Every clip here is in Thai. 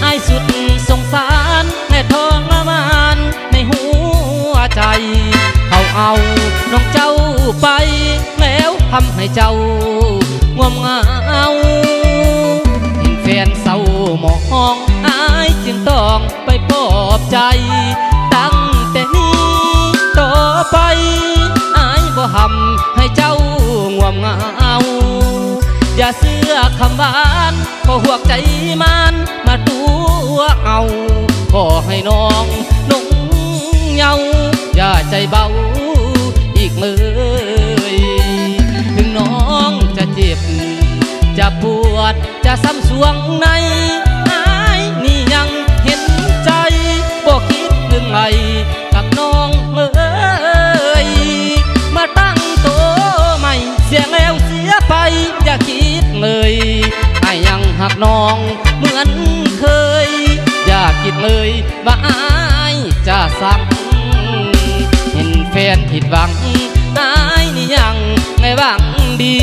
ไอายสุดสงสารและทรมานในหัวใจ เขาเอาน้องเจ้าไป แล้วทำให้เจ้าง่วมเหงาเห็นแฟนเศร้าหมองอายจึงต้องไปปลอบใจ ตั้งแต่นี้ต่อไปอายบ่หำให้เจ้าง่วมเหงาอย่าเสื้อคำหวา ก็หวใจมันมาตัวเอาก็ให้น้องนุ่งเหงาอย่าใจเบาอีกเลยถึงน้องจะเจ็บ จะปวดจะซ้ำสวงในอายนี่ยังเห็นใจบอกคิดถึงไงกับน้องเอ้ยมาตั้งโตใหม่เสียแล้วเสียไปอย่าคิดเลย หักน้องเหมือนเคย อย่าคิดเลยว่าอายจะซ้ำเห็นแฟนผิดหวังอายนี่ยังไงหวังดี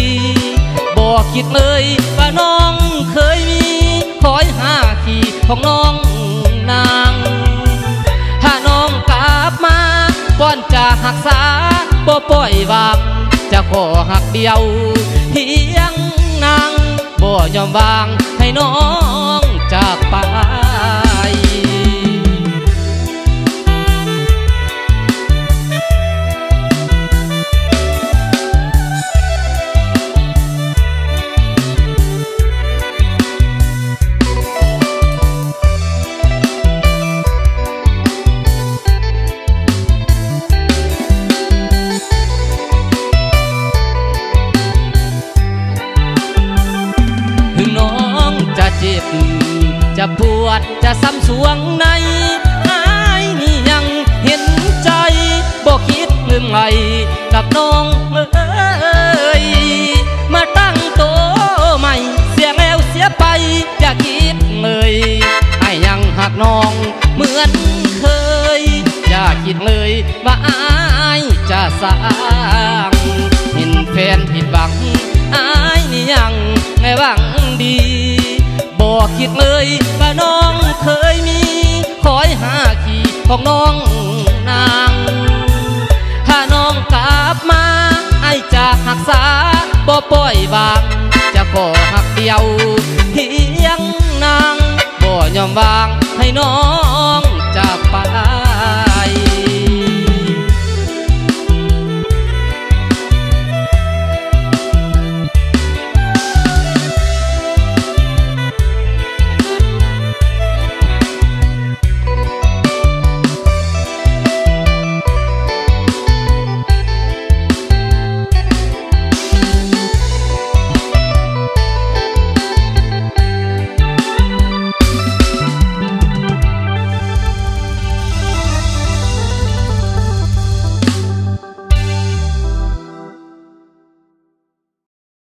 บอกคิดเลยว่าน้องเคยมีคอยหาขีของน้องนาง ถ้าน้องกลับมาป้อนจะหักษาบ่ปล่อยวางจะขอหักเดียว ยอมวางให้น้อง ดจะซ้ำสวงในอายนี่ยังเห็นใจบอกคิดลืมไงกับน้องเอ้ยมาตั้งโตใหม่เสียแล้วเสียไปอย่าคิดเลยไอ้ยังหักน้องเหมือนเคย อย่าคิดเลยว่าอายจะสร้างเห็นแฟนผิดหวัง ของน้องนาง ถ้าน้องกลับมาไอจะหักษาบ่ปล่อยวาง จะขอหักเดียวเฮียงนางบ่ยอมวางให้น้อง